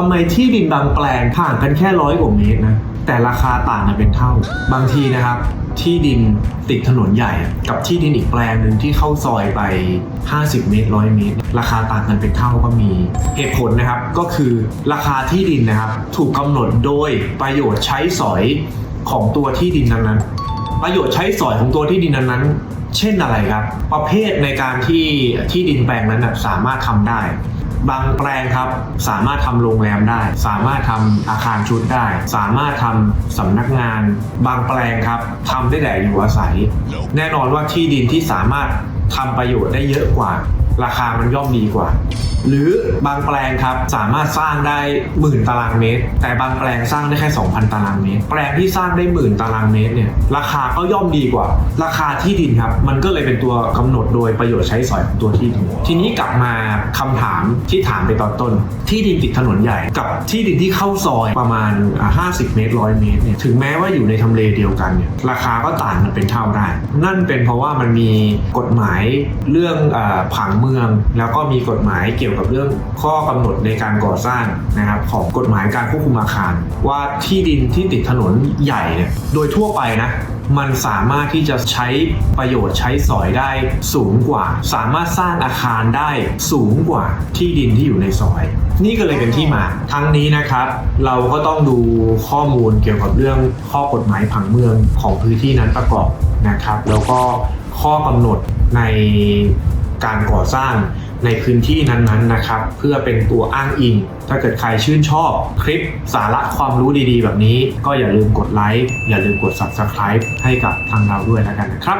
ทำไมที่ดินบางแปลงห่างกันแค่ร้อยกว่าเมตรนะ แต่ราคาต่างกันเป็นเท่า บางทีนะครับ ที่ดินติดถนนใหญ่ กับที่ดินอีกแปลงหนึ่งที่เข้าซอยไป 50 เมตร100เมตร ราคาต่างกันเป็นเท่าก็มี เหตุผลนะครับก็คือราคาที่ดินนะครับ ถูกกำหนดโดยประโยชน์ใช้สอยของตัวที่ดินนั้นๆ ประโยชน์ใช้สอยของตัวที่ดินนั้นๆเช่นอะไรครับ ประเภทในการที่ที่ดินแปลงนั้นสามารถทำได้ บางแปลงครับ สามารถทำโรงแรมได้ สามารถทำอาคารชุดได้ สามารถทำสำนักงาน บางแปลงครับทำได้แต่อยู่อาศัย แน่นอนว่าที่ดินที่สามารถ ทำประโยชน์ได้เยอะกว่า ราคามันย่อมดีกว่า หรือบางแปลงครับสามารถสร้างได้หมื่นตารางเมตร แต่บางแปลงสร้างได้แค่ 2,000 ตารางเมตร แปลงที่สร้างได้หมื่นตารางเมตรเนี่ยราคาก็ย่อมดีกว่า ราคาที่ดินครับ มันก็เลยเป็นตัวกำหนดโดยประโยชน์ใช้สอยของตัวที่ดินทีนี้กลับมาคำถามที่ถามไปตอนต้น ที่ดินติดถนนใหญ่กับที่ดินที่เข้าซอยประมาณอ่า50 เมตร100เมตรเนี่ยถึงแม้ว่าอยู่ในทำเลเดียวกันเนี่ยราคาก็ต่างกันเป็นเท่าได้ นั่นเป็นเพราะว่ามันมีกฎหมายเรื่องอผังเมือง แล้วก็มีกฎหมายเกี่ยวกับเรื่องข้อกำหนดในการก่อสร้างนะครับของกฎหมายการควบคุมอาคาร ว่าที่ดินที่ติดถนนใหญ่เนี่ยโดยทั่วไปนะมันสามารถที่จะใช้ประโยชน์ใช้สอยได้สูงกว่า สามารถสร้างอาคารได้สูงกว่าที่ดินที่อยู่ในซอย นี่ก็เลยเป็นที่มาทั้งนี้นะครับ เราก็ต้องดูข้อมูลเกี่ยวกับเรื่องข้อกฎหมายผังเมืองของพื้นที่นั้นประกอบ นะครับ แล้วก็ข้อกำหนดในการก่อสร้างในพื้นที่นั้นๆนะครับ เพื่อเป็นตัวอ้างอิง ถ้าเกิดใครชื่นชอบคลิปสาระความรู้ดีๆ แบบนี้ ก็อย่าลืมกดไลค์อย่าลืมกด Subscribe ให้กับทางเราด้วยแล้วกันนะครับ